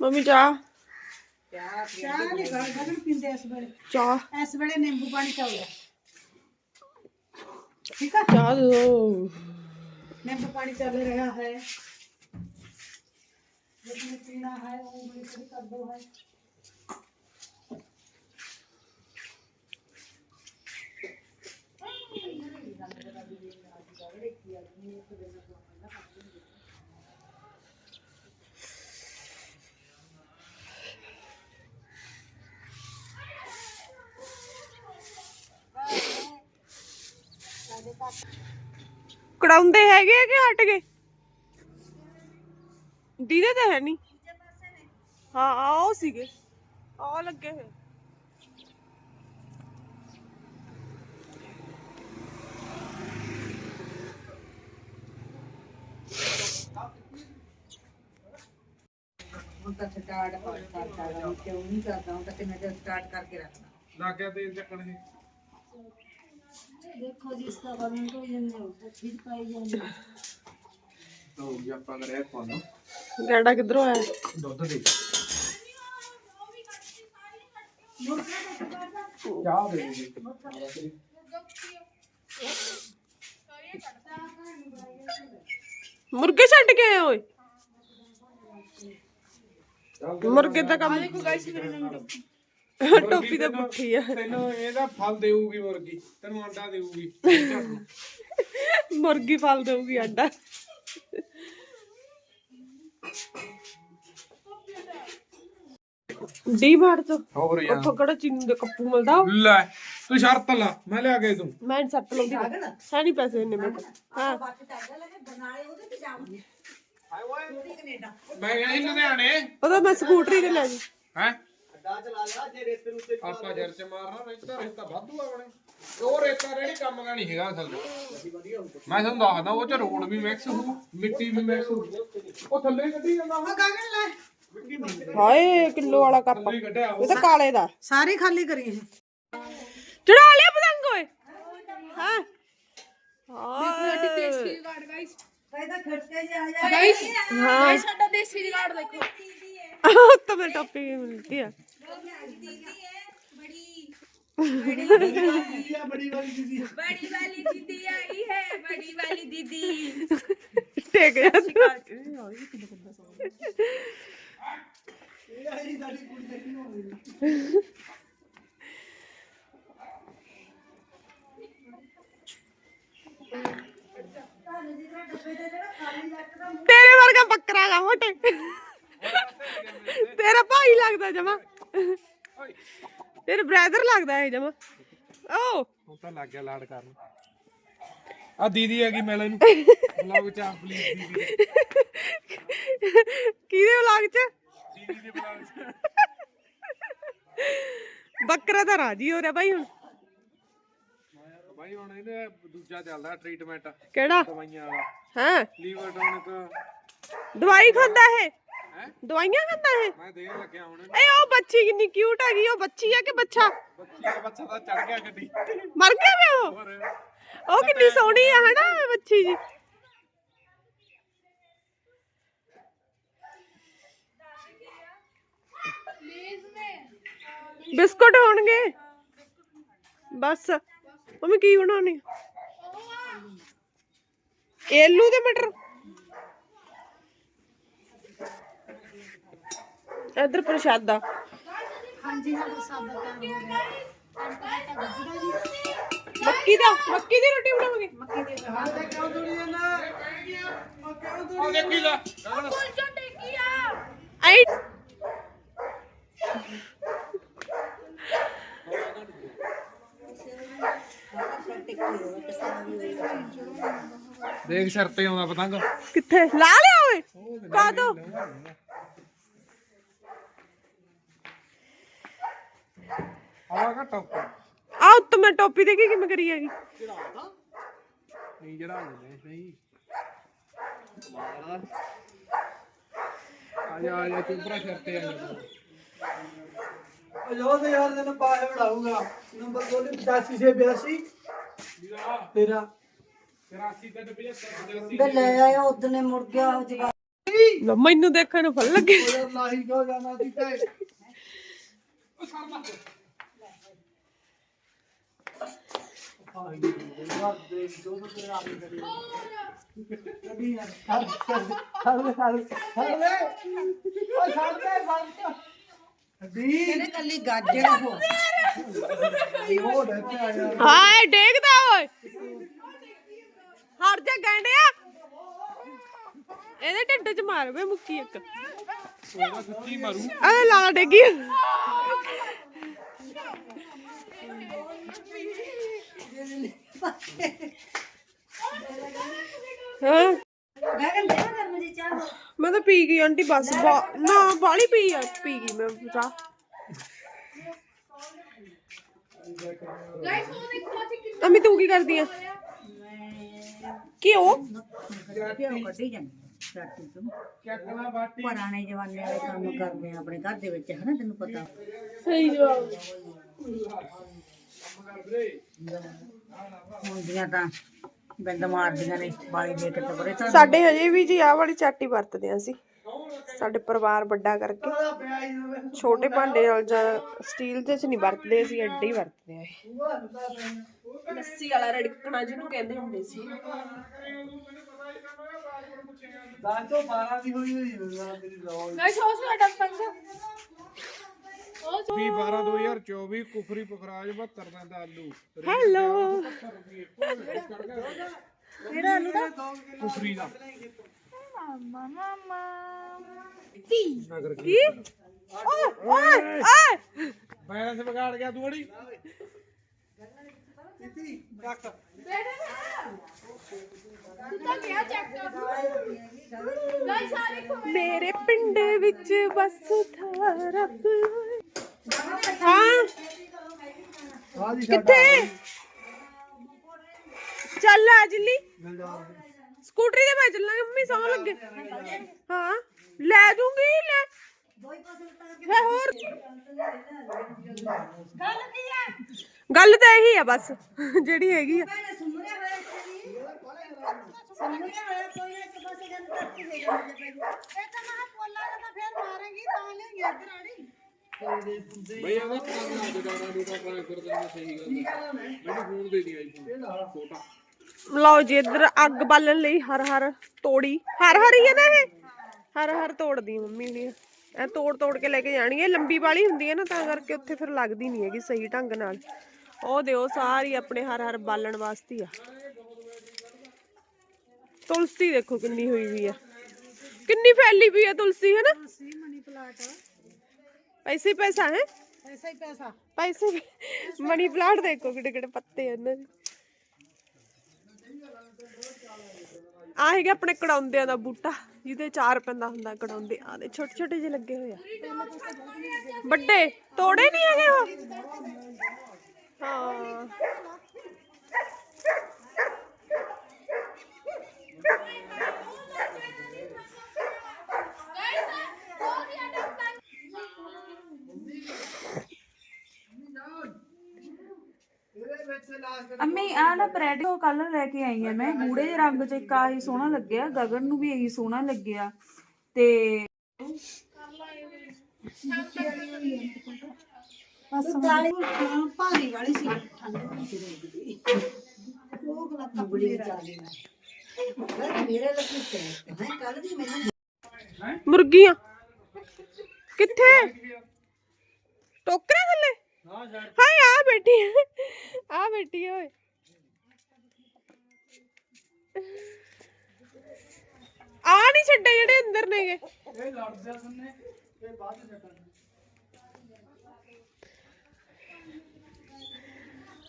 Mummy ਚਾਹ ਚਾਹ ਨਹੀਂ ਘਰ ਗਗਨ ਪੀਂਦੇ ਇਸ ਵੇਲੇ ਚਾਹ ਇਸ ਵੇਲੇ ਨਿੰਬੂ ਪਾਣੀ ਚੱਲਦਾ ਠੀਕ ਆ ਚਾਹ ਦੇ ਦਿਓ ਨਿੰਬੂ ਪਾਣੀ ਚੱਲ ਰਿਹਾ ਹੈ ਜਿਸਨੇ ਪੀਣਾ ਹੈ ਉਹ ਮੇਰੀ ਸ਼ੁਰੂ ਕਰ ਦੋ ਹੈ ਕੜਾਉਂਦੇ ਹੈਗੇ ਆ ਕਿ ਹਟ ਗਏ? ਦੀਦੇ ਤਾਂ ਹੈ ਨਹੀਂ। ਹਾਂ ਆਓ ਸੀਗੇ। ਆ ਲੱਗੇ ਹੋਏ। ਤਾਂ ਸਟਾਰਟ ਕਰ ਕਰਦਾ ਕਿਉਂ ਨਹੀਂ ਕਰਦਾ ਹੁਣ ਤਾਂ ਕਿੰਨਾ ਚਿਰ ਸਟਾਰਟ ਕਰਕੇ ਰੱਖਦਾ ਲੱਗਿਆ ਤੇਲ ਚੱਕਣ ਇਹ। ਦੇਖੋ ਜੀ ਇਸ ਦਾ ਬਦਨ ਤੋਂ ਜੰਨੇ ਉੱਤੇ ਫਿਰ ਪਾਈ ਜਾਂਦੀ। ਤਾਂ ਜੀ ਆਪਾਂ ਕਰਿਆ ਪਾਣਾ ਗੈਂਡਾ ਕਿੱਧਰੋਂ ਆਇਆ? ਦੁੱਧ ਦੇ। ਚਾਹ ਦੇ ਦੇ। ਮੁਰਗੇ ਛੱਡ ਕੇ ਆਏ ਓਏ। ਮੁਰਗੇ ਦਾ ਕੰਮ ਟੋਪੀ ਤੇ ਪੁੱਠੀ ਆ। ਤੈਨੂੰ ਇਹਦਾ ਫਲ ਦੇਊਗੀ ਮੁਰਗੀ। ਤੈਨੂੰ ਅੰਡਾ ਦੇਊਗੀ। ਮੁਰਗੀ ਫਲ ਦੇਊਗੀ ਅੰਡਾ ਡੀ ਮਾਰ ਤੋਂ। ਹੋਰ ਯਾਰ। ਉੱਥੋਂ ਕਿਹੜਾ ਚੀਨੀ ਦੇ ਕੱਪੂ ਮਿਲਦਾ? ਲੈ ਤੂੰ ਸ਼ਰਤ ਲਾ ਮੈਂ ਲਿਆ ਕੇ ਤੂੰ ਮੈਂ ਨੀ ਸੱਟ ਲਾਉਂਦੀ। ਹੈ ਨਹੀਂ ਪੈਸੇ ਇੰਨੇ ਮੇਰੇ ਕੋਲ। ਹਾਂ। ਮੈਂ ਗਿਆ ਸੀ ਲੁਧਿਆਣੇ ਉਹਦਾ ਮੈਂ ਸਕੂਟਰੀ ਤੇ ਲੈ ਜੀ ਹੈ? ਆਪਾਂ ਜਰ ਚ ਮਾਰਨਾ ਰੇਤਾ ਰੇਤਾ ਵਾਧੂ ਆਵਣੇ ਉਹ ਰੇਤਾ ਰੇੜੀ ਕੰਮ ਦਾ ਨਹੀਂ ਹੈਗਾ ਅਸਲ ਚ। ਮੈਂ ਤੁਹਾਨੂੰ ਦੱਸਦਾ ਉਹ ਚ ਰੋਡ ਵੀ ਮਿਕਸ ਹੋਊ ਮਿੱਟੀ ਵੀ ਮਿਕਸ ਹੋਊ। ਉਹ ਥੱਲੇ ਕੱਢੀ ਜਾਂਦਾ। ਉਹ ਗਗਨ ਲੈ। ਹਾਏ ਕਿਲੋ ਵਾਲਾ ਕੱਪ। ਥੱਲੇ ਕੱਢਿਆ ਇਹ ਤਾਂ ਕਾਲੇ ਦਾ। ਸਾਰੇ ਖਾਲੀ ਕਰੀਏ ਚੜਾ ਲਿਆ ਪਤੰਗ ਓਏ। ਹਾਂ? ਸਾਡੀ ਦੇਸੀ ਫਾਇਦਾ ਖੜਕੇ ਜਾ ਜਾ ਗਾਇਸ ਹਾਂ ਸਾਡਾ ਦੇਸੀ ਰਿਕਾਰਡ ਦੇਖੋ ਤਾਂ ਮੈਂ ਟੋਪੀ ਵੀ ਮਿਲਦੀ ਆ बड़ी वाली दीदी आई है बड़ी वाली दीदी ਟੇਕ ਜਾ ਤੇਰੇ ਵਰਗਾ ਬੱਕਰਾ ਗਾ ਮੋਟੇ ਤੇਰਾ ਭਾਈ ਲੱਗਦਾ ਜਮਾ। ਤੇਰੇ ਬ੍ਰਦਰ ਲੱਗਦਾ ਇਹ ਜਮਾ। ਓ। ਹੁਣ ਤਾਂ ਲੱਗ ਗਿਆ ਲਾੜ ਕਰਨ। ਆ ਦੀਦੀ ਹੈਗੀ ਮਿਲ ਇਹਨੂੰ ਬਲੌਗ ਚ ਆ ਪਲੀਜ਼ ਦੀਦੀ ਕਿਹਦੇ ਵਲੌਗ ਚ? ਦੀਦੀ ਦੇ ਬਲੌਗ ਚ। ਬੱਕਰਾ ਤਾਂ ਰਾਜੀ ਹੋ ਰਿਹਾ ਬਾਈ ਹੁਣ। ਭਾਈ ਹੁਣ ਇਹਨੇ ਦੂਜਾ ਚੱਲਦਾ ਟ੍ਰੀਟਮੈਂਟ ਕਿਹੜਾ? ਦਵਾਈਆਂ ਵਾਲਾ। ਹਾਂ? Liver tonic. ਦਵਾਈ ਖਾਂਦਾ ਇਹ? ਹੈ? ਦਵਾਈਆਂ ਖਾਂਦਾ ਇਹ? ਮੈਂ ਦੇਣ ਲੱਗਿਆ ਹੁਣ ਇਹਨੂੰ। ਏ ਉਹ ਬੱਚੀ ਕਿੰਨੀ ਕਿਊਟ ਹੈਗੀ ਉਹ ਬੱਚੀ ਆ ਕਿ ਬੱਚਾ? ਬੱਚੀ ਦਾ ਬੱਚਾ ਤਾਂ ਚੜ ਗਿਆ ਗੱਡੀ। ਮਰ ਗਿਆ ਵੇ ਉਹ? ਉਹ ਕਿੰਨੀ ਸੋਹਣੀ ਆ ਹਨਾ ਇਹ ਬੱਚੀ ਜੀ। ਬਿਸਕੁਟ ਹੋਣਗੇ। ਬਸ। ਮੰਮੀ ਕੀ ਬਣਾਉਣੀ? ਏਲੂ ਤੇ ਮਟਰ। ਇੱਧਰ ਪ੍ਰਸ਼ਾਦਾ। ਮੱਕੀ ਦਾ ਮੱਕੀ ਦੀ ਰੋਟੀ ਬਣਾਵਾਂਗੇ। ਮੱਕੀ ਦੀ ਹਾਂ ਤੇ ਕਿਉਂ ਦੌੜੀ ਜਾਂਦਾ? ਕਿਉਂ ਦੌੜੀ ਜਾਂਦਾ? ਦੇਖੀ ਦਾ ਕੋਲ ਚੋਂ ਦੇਖੀ ਆ। ਆਈ। ਦੇਖ ਸਿਰ ਤੇ ਆਉਂਦਾ ਪਤੰਗ। ਕਿੱਥੇ? ਲਾ ਲਿਆ ਓਏ। ਕਾਦੋਂ? ਆਵਾ ਘੱਟ ਉੱਪਰ। ਆ ਉੱਤ ਮੈਂ ਟੋਪੀ ਦੇ ਕੇ ਕਿਵੇਂ ਕਰੀ ਹੈਗੀ। ਨਹੀਂ ਜਿਹੜਾ ਨਹੀਂ ਸਹੀ। ਆ ਜਾ ਆ ਜਾ ਚੁੱਪਰਾ ਸਿਰ ਤੇ ਆ ਜਾ। ਜੋ ਤੇ ਯਾਰ ਤੈਨੂੰ ਪਾਏ ਬਣਾਊਗਾ ਨੰਬਰ ਬੋਲੀ 85 ਸੇ 82 ਤੇਰਾ 84 ਤੇ 75 85 ਵੇ ਲੈ ਆਇਆ ਉਦਨੇ ਮੁੜ ਗਿਆ ਉਹ ਲੈ ਮੈਨੂੰ ਦੇਖਣ ਨੂੰ ਫਲ ਲੱਗੇ। ਲਾਹੀ ਕੋ ਜਾਣਾ ਸੀ ਤੇ? ਕਹਿੰਦੇ ਕੱਲੀ ਗਾਜਰ ਹੋ ਹਾਏ ਡੇਗਦਾ ਓਏ। ਹਰ ਜਾ ਗੰਡਿਆ। ਇਹਦੇ ਢਿੱਡ 'ਚ ਮਾਰ ਵੇ ਮੁੱਕੀ ਇੱਕ। ਉਹਦਾ ਸੱਚੀ ਮਾਰੂ ਅਰੇ ਲਾ ਡੇਗੀ ਹਾਂ। ਮੈਂ ਕਹਿੰਦਾ ਕਰ ਮੁਝੇ ਚਾਹ ਮੈਂ ਤਾਂ ਪੀ ਗਈ ਆਂਟੀ ਬਸ ਬਾ- ਨਾ ਬਾਲੀ ਪੀ ਆ ਪੀ ਗਈ ਮੈਂ ਚਾਹ। ਅਮੀ ਤੂੰ ਕੀ ਕਰਦੀ ਆ? ਕੀ ਉਹ ਕਿਉਂ ਕੱਢੀ ਜਾਂਦੀ ਚਾਟੀ ਤੋਂ। ਚੱਕਣਾ ਬਾਟੀ। ਪੁਰਾਣੇ ਜਮਾਨੇ ਵਾਲੇ ਕੰਮ ਕਰਦੇ ਆ ਆਪਣੇ ਘਰ ਦੇ ਵਿੱਚ ਹਨਾ ਤੈਨੂੰ ਪਤਾ? ਸਹੀ ਜਵਾਬ। ਹੁੰਦੀਆਂ ਤਾਂ ਬਿੰਦ ਮਾਰਦੀਆਂ ਨੇ ਬਾਲੀ ਦੇ ਕੇ ਤਬਰੇ ਤਾਂ ਸਾਡੇ ਹਜੇ ਵੀ ਜੀ ਆਹ ਵਾਲੀ ਚਾਟੀ ਵਰਤਦੇ ਆ ਅਸੀਂ। ਸਾਡੇ ਪਰਿਵਾਰ ਵੱਡਾ ਕਰਕੇ। ਛੋਟੇ ਭਾਂਡੇ ਨਾਲ ਜਾਂ ਸਟੀਲ ਦੇ ਚ ਨਹੀਂ ਵਰਤਦੇ ਅਸੀਂ ਐਡੇ ਹੀ ਵਰਤਦੇ ਆ ਇਹ। ਲੱਸੀ ਵਾਲਾ ਰੜਕਣਾ ਜਿਹਨੂੰ ਕਹਿੰਦੇ ਹੁੰਦੇ ਸੀ। ਦਸ ਤੋਂ 12 ਦੀ ਹੋਈ ਹੋਈ ਹੈ ਮੇਰੀ ਰੋਜ਼ ਗਾਇਸ ਹੌਸ ਸਾਡਾ ਪੰਗਾ ਵੀ 12 2024 ਕੁਫਰੀ ਪਖਰਾਜ 72 ਦਾ ਦਾ ਆਲੂ ਹੈਲੋ ਕਿਹੜਾ ਆਲੂ ਦਾ ਕੁਫਰੀ ਦਾ ਕੀ ਓਏ ਓਏ ਓਏ ਬੈਲੈਂਸ ਵਿਗਾੜ ਗਿਆ ਤੂੰ ਅੜੀ ਮੇਰੇ ਪਿੰਡ ਵਿੱਚ ਬਸਦਾ ਰੱਬ ਹਾਂ ਕਿੱਥੇ ਚੱਲ ਆ ਜੱਲੀ ਸਕੂਟਰੀ ਤੇ ਮੈਂ ਚੱਲਾਂਗੇ ਮੰਮੀ ਸੌਂ ਲੱਗੇ ਹਾਂ ਲੈ ਦੂੰਗੀ ਲੈ ਹੈ ਹੋਰ ਗੱਲ ਤਾਂ ਇਹੀ ਆ ਬਸ ਜਿਹੜੀ ਹੈਗੀ ਆ ਬਈ ਕੰਮ ਅੱਜ ਡਾਰਾ ਡੂਟਾ ਟ੍ਰਾਂਸਫਰ ਕਰਨਾ ਸਹੀ ਗੱਲ ਹੈ ਮੈਨੂੰ ਫੋਨ ਦੇ ਦੀ ਆਈਫੋਨ ਛੋਟਾ ਲਓ ਜੀ ਇੱਧਰ ਅੱਗ ਬਾਲਣ ਲਈ ਹਰ ਹਰ ਤੋੜੀ। ਹਰ ਹਰ ਹੀ ਹੈ ਨਾ ਇਹ? ਹਰ ਹਰ ਤੋੜਦੀ ਮੰਮੀ ਨੇ। ਇਹ ਤੋੜ ਤੋੜ ਕੇ ਲੈ ਕੇ ਜਾਣੀ ਹੈ ਲੰਬੀ ਵਾਲੀ ਹੁੰਦੀ ਹੈ ਨਾ ਤਾਂ ਕਰਕੇ ਉੱਥੇ ਫਿਰ ਲੱਗਦੀ ਨਹੀਂ ਹੈਗੀ ਸਹੀ ਢੰਗ ਨਾਲ। ਉਹ ਦਿਓ ਸਾਰੀ ਆਪਣੇ ਹਰ ਹਰ ਬਾਲਣ ਵਾਸਤੇ ਆ। ਤੁਲਸੀ ਦੇਖੋ ਕਿੰਨੀ ਹੋਈ ਵੀ ਆ। ਕਿੰਨੀ ਫੈਲੀ ਵੀ ਆ ਤੁਲਸੀ ਹੈ ਨਾ? ਪੈਸੇ ਹੀ ਪੈਸਾ ਹੈ। ਪੈਸਾ ਹੀ ਪੈਸਾ। ਪੈਸੇ ਮਨੀ ਪਲਾਂਟ ਦੇਖੋ ਕਿਹੜੇ ਕਿਹੜੇ ਪੱਤੇ ਇਹਨਾਂ ਦੇ। ਆ ਹੈਗਾ ਆਪਣੇ ਕੜਾਉਂਦਿਆਂ ਦਾ ਬੂਟਾ ਜਿਹਦੇ ਚਾਰ ਪੈਂਦਾ ਹੁੰਦਾ ਕੜਾਉਂਦੇ ਆ ਦੇ ਛੋਟੇ ਛੋਟੇ ਜਿਹੇ ਲੱਗੇ ਹੋਏ ਆ। ਵੱਡੇ ਤੋੜੇ ਨਹੀਂ ਹੈਗੇ ਉਹ? ਹਾਂ। ਅੰਮੀ ਆ ਨਾ ਬ੍ਰੈਡ ਉਹ ਕੱਲ ਲੈ ਕੇ ਆਈ ਆ ਮੈਂ। ਗੂੜੇ ਜਿਹੇ ਰੰਗ ਚ ਇੱਕ ਆਹੀ ਸੋਹਣਾ ਲੱਗਿਆ। ਗਗਨ ਨੂੰ ਵੀ ਇਹੀ ਸੋਹਣਾ ਲੱਗਿਆ। ਤੇ ਭਾਰੀ ਵਾਲੀ ਸੀ ਠੰਡੇ ਉਹ ਗਲਾ ਬੜੀ ਚਾਲੀ ਮੇਰੇ ਲੱਗੀ ਤੇ ਮੈਂ ਕੱਲ ਦੀ ਮੈਨੂੰ ਮੁਰਗੀਆਂ। ਕਿੱਥੇ? ਟੋਕਰੇ ਥੱਲੇ? ਹਾਏ ਆ ਬੈਠੀ ਆ। ਬੈਠੀ ਓਏ। ਆ ਨਹੀਂ ਛੱਡੇ ਜਿਹੜੇ ਅੰਦਰ ਨੇਗੇ। ਇਹ ਲੜਦੇ ਆ ਸੁਣਨੇ ਇਹ ਬਾਅਦ ਚ ਛੱਡਾਂਗੇ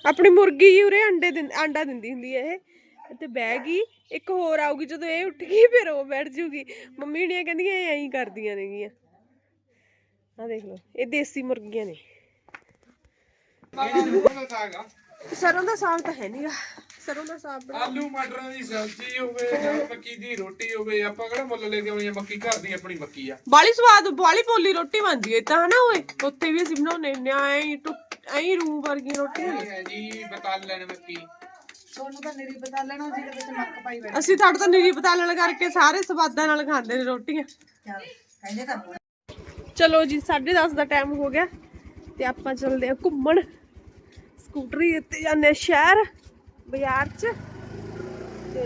ਆਪਣੀ ਮੁਰਗੀ ਜੀ ਉਰੇ ਅੰਡੇ ਦਿੰ- ਆਂਡਾ ਦਿੰਦੀ ਹੁੰਦੀ ਹੈ ਇਹ। ਤੇ ਬਹਿ ਗਈ ਇੱਕ ਹੋਰ ਆਊਗੀ ਜਦੋਂ ਇਹ ਉੱਠ ਗਈ ਫਿਰ ਉਹ ਬੈਠ ਜੂਗੀ। ਮੰਮੀ ਨੇ ਕਹਿੰਦੀਆਂ ਇਹ ਐਂ ਹੀ ਕਰਦੀਆਂ ਨੇਗੀਆਂ। ਆ ਦੇਖ ਲਓ ਇਹ ਦੇਸੀ ਮੁਰਗੀਆਂ ਨੇ। ਸਰੋਂ ਦਾ ਸਾਗ ਤਾਂ ਹੈ ਨਹੀਂਗਾ ਸਰੋਂ ਦਾ ਸਾਗ ਬਣਾ ਆਲੂ ਮਟਰਾਂ ਦੀ ਸਬਜ਼ੀ ਹੋਵੇ ਜਾਂ ਮੱਕੀ ਦੀ ਰੋਟੀ ਹੋਵੇ ਆਪਾਂ ਕਿਹੜਾ ਮੁੱਲ ਲੈ ਕੇ ਆਉਣੀ ਆ? ਮੱਕੀ ਘਰ ਦੀ ਆਪਣੀ ਮੱਕੀ ਆ। ਬਾਲੀ ਸਵਾਦ ਬਾਲੀ ਪੋਲੀ ਰੋਟੀ ਬਣਦੀ ਹੈ ਤਾਂ ਹਨਾ ਓਏ? ਉੱਥੇ ਵੀ ਅਸੀਂ ਬਣਾਉਨੇ ਆ ਐਂ ਟੁੱਟ ਐਂ ਰੂਮ ਵਰਗੀ ਰੋਟੀ ਹੈ ਜੀ ਬਤਲ ਲੈਣ ਮੱਕੀ। ਤੁਹਾਨੂੰ ਤਾਂ ਨਿਰੀ ਪਤਾ ਲੈਣਾ ਸੀ ਤੇ ਵਿੱਚ ਨੱਕ ਪਾਈ ਬੈਠੇ। ਅਸੀਂ ਤੁਹਾਡੇ ਤੋਂ ਨੀਰੀ ਪਤਾਲਣ ਕਰਕੇ ਸਾਰੇ ਸਵਾਦਾਂ ਨਾਲ ਖਾਂਦੇ ਨੇ ਰੋਟੀਆਂ। ਕਹਿੰਦੇ ਤਾਂ ਚਲੋ ਜੀ 10:30 ਦਾ ਟਾਈਮ ਹੋ ਗਿਆ ਤੇ ਆਪਾਂ ਚੱਲਦੇ ਆ ਘੁੰਮਣ। ਸਕੂਟਰੀ ਉੱਤੇ ਜਾਂਦੇ ਸ਼ਹਿਰ ਬਾਜ਼ਾਰ 'ਚ। ਤੇ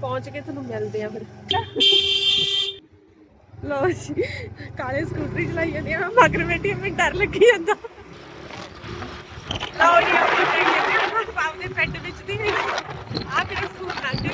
ਪਹੁੰਚ ਕੇ ਤੁਹਾਨੂੰ ਮਿਲਦੇ ਆ ਫਿਰ। ਲੋ ਜੀ ਕਾਲੇ ਸਕੂਟਰੀ ਚਲਾਈ ਜਾਂਦੇ ਆ। ਮਗਰ ਬੈਠੀ ਆ, ਮੈਨੂੰ ਡਰ ਲੱਗੀ ਜਾਂਦਾ। ਲਓ ਜੀ ਆਪਾਂ ਦੇਖਦੇ ਹਾਂ ਆਪਣੇ ਪਿੰਡ ਵਿੱਚ ਦੀ ਆ ਮੇਰੇ ਸਕੂਲ ਲੰਘ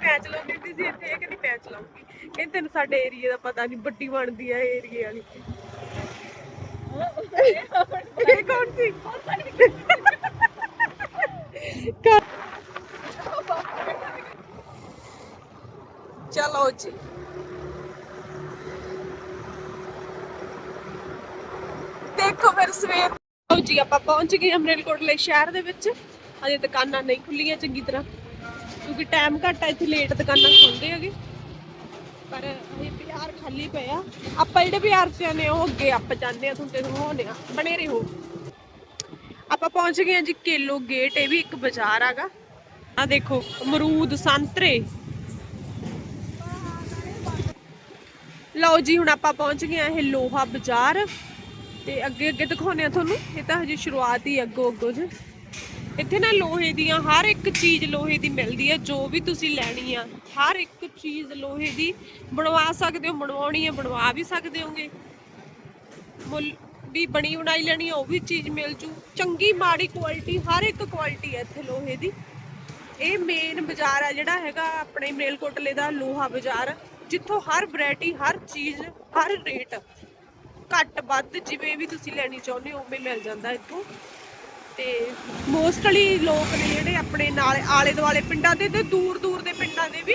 ਪੈਚ ਲਾਉਂਦੀ ਹੁੰਦੀ ਸੀ ਇੱਥੇ ਇਹ ਕਹਿੰਦੀ ਪੈਚ ਲਾਉਂਗੀ ਕਹਿੰਦੀ ਤੈਨੂੰ ਸਾਡੇ ਏਰੀਏ ਦਾ ਪਤਾ ਨਹੀਂ, ਵੱਡੀ ਬਣਦੀ ਆ ਏਰੀਏ ਵਾਲੀ। ਇਹ ਕੌਣ ਸੀ? ਚਲੋ ਜੀ। ਦੇਖੋ ਫਿਰ ਸਵੇਰ ਲਓ ਜੀ, ਆਪਾਂ ਪਹੁੰਚ ਗਏ ਅਮਰੇਲਕੋਟਲੇ ਸ਼ਹਿਰ ਦੇ ਵਿੱਚ। ਅਜੇ ਦੁਕਾਨਾਂ ਨਹੀਂ ਖੁੱਲੀਆਂ ਚੰਗੀ ਤਰ੍ਹਾਂ, ਕਿਉਂਕਿ ਟਾਈਮ ਘੱਟ ਆ, ਇੱਥੇ ਲੇਟ ਦੁਕਾਨਾਂ ਖੁੱਲਦੇ ਹੈਗੇ। ਪਰ ਇਹ ਬਾਜ਼ਾਰ ਖਾਲੀ ਪਿਆ। ਆਪਾਂ ਜਿਹੜੇ ਬਾਜ਼ਾਰ 'ਚ ਆਨੇ ਉਹ ਅੱਗੇ ਆਪਾਂ ਜਾਂਦੇ ਆ ਤੁਹਾਨੂੰ ਦਿਖਾਉਂਦੇ ਆ, ਬਣੇ ਰਹੋ। ਆਪਾਂ ਪਹੁੰਚ ਗਏ ਆ ਜੀ ਕੇਲੋ ਗੇਟ, ਇਹ ਵੀ ਇੱਕ ਬਾਜ਼ਾਰ ਹੈਗਾ। ਆ ਦੇਖੋ, ਅਮਰੂਦ ਸੰਤਰੇ। ਲਓ ਜੀ, ਹੁਣ ਆਪਾਂ ਪਹੁੰਚ ਗਏ ਆ ਇਹ ਲੋਹਾ ਬਾਜ਼ਾਰ। ਤੇ ਅੱਗੇ ਅੱਗੇ ਦਿਖਾਉਣੇ ਆ ਤੁਹਾਨੂੰ, ਇਹ ਤਾਂ ਹਜੇ ਸ਼ੁਰੂਆਤ ਹੀ ਅੱਗੋ ਅੱਗੋ ਜੀ। ਇੱਥੇ ਨਾ ਲੋਹੇ ਦੀਆਂ ਹਰ ਇੱਕ ਚੀਜ਼ ਲੋਹੇ ਦੀ ਮਿਲਦੀ ਹੈ, ਜੋ ਵੀ ਤੁਸੀਂ ਲੈਣੀ ਆ, ਹਰ ਇੱਕ ਚੀਜ਼ ਲੋਹੇ ਦੀ ਬਣਵਾ ਸਕਦੇ ਹੋ, ਬਣਵਾਉਣੀ ਹੈ, ਬਣਵਾ ਵੀ ਸਕਦੇ ਹੋਗੇ। ਮੁੱਲ ਵੀ ਬਣੀ ਬਣਾਈ ਲੈਣੀ ਆ ਉਹ ਵੀ ਚੀਜ਼ ਮਿਲ ਜੂ। ਚੰਗੀ, ਮਾੜੀ ਕੁਆਲਿਟੀ ਹਰ ਇੱਕ ਕੁਆਲਿਟੀ ਹੈ ਇੱਥੇ ਲੋਹੇ ਦੀ। ਇਹ ਮੇਨ ਬਾਜ਼ਾਰ ਆ ਜਿਹੜਾ ਹੈਗਾ ਆਪਣੇ ਮੇਲਕੋਟਲੇ ਦਾ ਲੋਹਾ ਬਾਜ਼ਾਰ। ਜਿੱਥੋਂ ਹਰ ਵੈਰਾਈਟੀ ਹਰ ਚੀਜ਼, ਹਰ ਰੇਟ ਘੱਟ ਵੱਧ ਜਿਵੇਂ ਵੀ ਤੁਸੀਂ ਲੈਣੀ ਚਾਹੁੰਦੇ ਹੋ ਉਵੇਂ ਮਿਲ ਜਾਂਦਾ ਇੱਥੋਂ। ਤੇ ਮੋਸਟਲੀ ਲੋਕ ਨੇ ਜਿਹੜੇ ਆਪਣੇ ਨਾਲ ਆਲੇ ਦੁਆਲੇ ਪਿੰਡਾਂ ਦੇ ਤੇ ਦੂਰ ਦੂਰ ਦੇ ਪਿੰਡਾਂ ਦੇ ਵੀ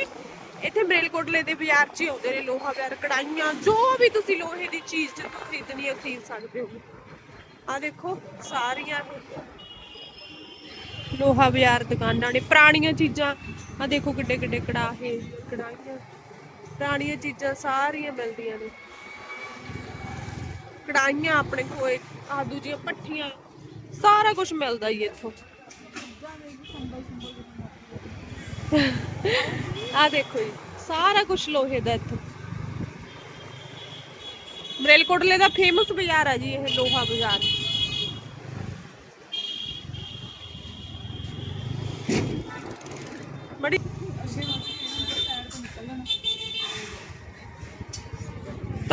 ਇੱਥੇ ਮਰੇਲਕੋਟਲੇ ਦੇ ਬਾਜ਼ਾਰ 'ਚ ਆਉਂਦੇ ਨੇ ਲੋਹਾ ਬਾਜ਼ਾਰ ਕੜਾਈਆਂ ਜੋ ਵੀ ਤੁਸੀਂ ਲੋਹੇ ਦੀ ਚੀਜ਼ ਜਦੋਂ ਖਰੀਦਣੀ ਹੈ ਖਰੀਦ ਸਕਦੇ ਹੋ। ਆ ਦੇਖੋ ਸਾਰੀਆਂ ਲੋਹਾ ਬਾਜ਼ਾਰ ਦੁਕਾਨਾਂ ਨੇ, ਪੁਰਾਣੀਆਂ ਚੀਜ਼ਾਂ ਆ ਦੇਖੋ ਕਿੱਡੇ ਕਿੱਡੇ ਕੜਾਹੇ, ਕੜਾਹੀਆਂ, ਪੁਰਾਣੀਆਂ ਚੀਜ਼ਾਂ ਸਾਰੀਆਂ ਮਿਲਦੀਆਂ ਨੇ। ਕੜਾਈਆਂ ਆਪਣੇ ਕੋਲ ਆ ਦੂਜੀਆਂ ਪੱਠੀਆਂ ਸਾਰਾ ਕੁਝ ਮਿਲਦਾ ਹੀ ਇੱਥੋਂ। ਆ ਦੇਖੋ ਜੀ, ਸਾਰਾ ਕੁਝ ਲੋਹੇ ਦਾ ਇੱਥੋਂ। ਮਰੇਲਕੋਟਲੇ ਦਾ ਫੇਮਸ ਬਾਜ਼ਾਰ ਆ ਜੀ ਇਹ ਲੋਹਾ ਬਾਜ਼ਾਰ। ਬੜੀ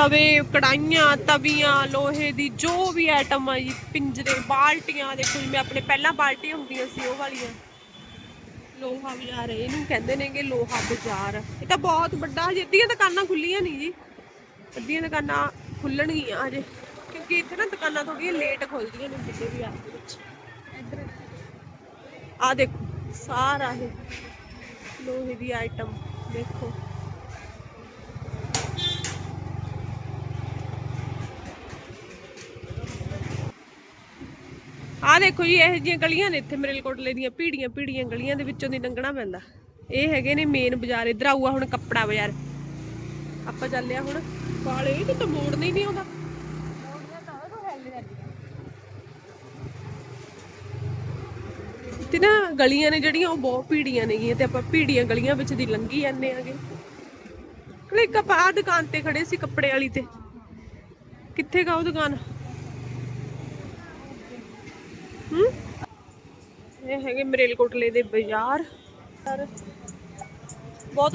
ਤਵੇ ਕੜਾਈਆਂ ਤਵੀਆਂ, ਲੋਹੇ ਦੀ ਜੋ ਵੀ ਆਈਟਮ ਆ ਜੀ, ਪਿੰਜਰੇ, ਬਾਲਟੀਆਂ ਦੇਖੋ ਜਿਵੇਂ ਆਪਣੇ ਪਹਿਲਾਂ ਬਾਲਟੀਆਂ ਹੁੰਦੀਆਂ ਸੀ, ਉਹ ਵਾਲੀਆਂ। ਲੋਹਾ ਬਾਜ਼ਾਰ ਇਹਨੂੰ ਕਹਿੰਦੇ ਨੇਗੇ ਲੋਹਾ ਬਾਜ਼ਾਰ। ਇਹ ਤਾਂ ਬਹੁਤ ਵੱਡਾ ਹਜੇ, ਅੱਧੀਆਂ ਦੁਕਾਨਾਂ ਖੁੱਲੀਆਂ ਨਹੀਂ ਜੀ। ਅੱਧੀਆਂ ਦੁਕਾਨਾਂ ਖੁੱਲਣਗੀਆਂ ਹਜੇ, ਕਿਉਂਕਿ ਇੱਥੇ ਨਾ ਦੁਕਾਨਾਂ ਥੋੜੀਆਂ ਲੇਟ ਖੁੱਲਦੀਆਂ ਨੇ ਜਿੱਦੇ ਵੀ ਆ। ਵਿੱਚ ਆ ਦੇਖੋ, ਸਾਰਾ ਇਹ ਲੋਹੇ ਦੀ ਆਈਟਮ ਦੇਖੋ। ਆਹ ਦੇਖੋ ਜੀ, ਇਹੋ ਜਿਹੀਆਂ ਗਲੀਆਂ ਨੇ ਇੱਥੇ ਮਰੇਲਕੋਟਲੇ ਦੀਆਂ ਪੀੜੀਆਂ ਪੀੜੀਆਂ ਗਲੀਆਂ ਦੇ ਵਿੱਚੋਂ ਦੀ ਲੰਘਣਾ ਪੈਂਦਾ। ਇਹ ਹੈਗੇ ਨੇ ਮੇਨ ਬਾਜ਼ਾਰ, ਇਧਰ ਆਊਗਾ ਹੁਣ ਕੱਪੜਾ ਬਾਜ਼ਾਰ। ਆਪਾਂ ਚੱਲਿਆ ਹੁਣ ਕਾਲੇ, ਇਹ ਤਾਂ ਮੋੜਨਾ ਹੀ ਨਹੀਂ ਆਉਂਦਾ। ਤੇ ਨਾ ਗਲੀਆਂ ਨੇ ਜਿਹੜੀਆਂ, ਉਹ ਬਹੁਤ ਪੀੜੀਆਂ ਨੇਗੀਆਂ ਤੇ ਆਪਾਂ ਭੀੜੀਆਂ ਗਲੀਆਂ ਵਿੱਚ ਦੀ ਲੰਘੀ ਜਾਂਦੇ ਆਗੇ। ਕਲਿੱਕ ਆਪਾਂ ਆਹ ਦੁਕਾਨ ਤੇ ਖੜੇ ਸੀ ਕੱਪੜੇ ਵਾਲੀ ਤੇ। ਕਿੱਥੇ ਗਾ ਉਹ ਦੁਕਾਨ? ਇਹ ਹੈਗੇ ਮਰੇਲਕੋਟਲੇ ਦੇ ਬਾਜ਼ਾਰ। ਬਹੁਤ